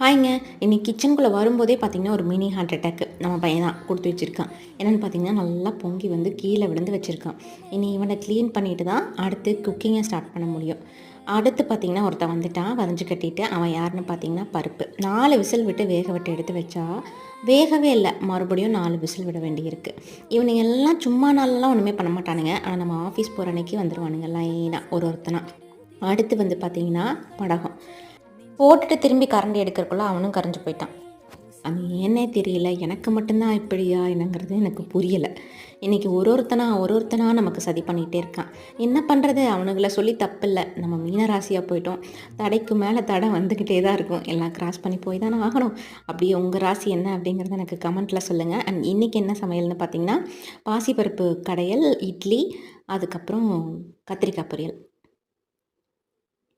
ஹாய்ங்க இன்னைக்கு கிச்சனுக்குள்ளே வரும்போதே பார்த்தீங்கன்னா ஒரு மினி ஹார்ட் அட்டாக்கு நம்ம பையன் தான் கொடுத்து வச்சுருக்கான். என்னென்னு பார்த்தீங்கன்னா நல்லா பொங்கி வந்து கீழே விழுந்து வச்சுருக்கான். இனி இவனை க்ளீன் பண்ணிட்டு தான் அடுத்து குக்கிங்கை ஸ்டார்ட் பண்ண முடியும். அடுத்து பார்த்தீங்கன்னா ஒருத்தன் வந்துட்டான் வரைஞ்சி கட்டிட்டு அவன் யாருன்னு பார்த்தீங்கன்னா பருப்பு. நாலு விசில் விட்டு வேக விட்டு எடுத்து வச்சா வேகவே இல்லை. மறுபடியும் நாலு விசில் விட வேண்டியிருக்கு. இவனுங்க எல்லாம் சும்மா நாளெல்லாம் ஒன்றுமே பண்ண மாட்டானுங்க. ஆனால் நம்ம ஆஃபீஸ் போகிற அன்னைக்கு வந்துடுவானுங்க லைனாக ஒரு ஒருத்தனா. அடுத்து வந்து பார்த்திங்கன்னா படகம். போட்டுட்டு திரும்பி கரண்டி எடுக்கிறக்குள்ள அவனும் கரைஞ்சு போயிட்டான். அது ஏன்னே தெரியல. எனக்கு மட்டும்தான் இப்படியா என்னங்கிறது எனக்கு புரியலை. இன்றைக்கி ஒரு ஒருத்தனா ஒரு ஒருத்தனா நமக்கு சதி பண்ணிகிட்டே இருக்கான். என்ன பண்ணுறது அவனுங்களை சொல்லி தப்பில்லை. நம்ம மீனராசியாக போயிட்டோம். தடைக்கு மேலே தடை வந்துக்கிட்டே தான் இருக்கும். எல்லாம் கிராஸ் பண்ணி போய் தானே ஆகணும். அப்படியே உங்கள் ராசி என்ன அப்படிங்கிறத எனக்கு கமெண்ட்டில் சொல்லுங்கள் அண்ட் இன்றைக்கி என்ன சமையல்னு பார்த்தீங்கன்னா பாசிப்பருப்பு கடையல் இட்லி அதுக்கப்புறம் கத்திரிக்காய் பொரியல்.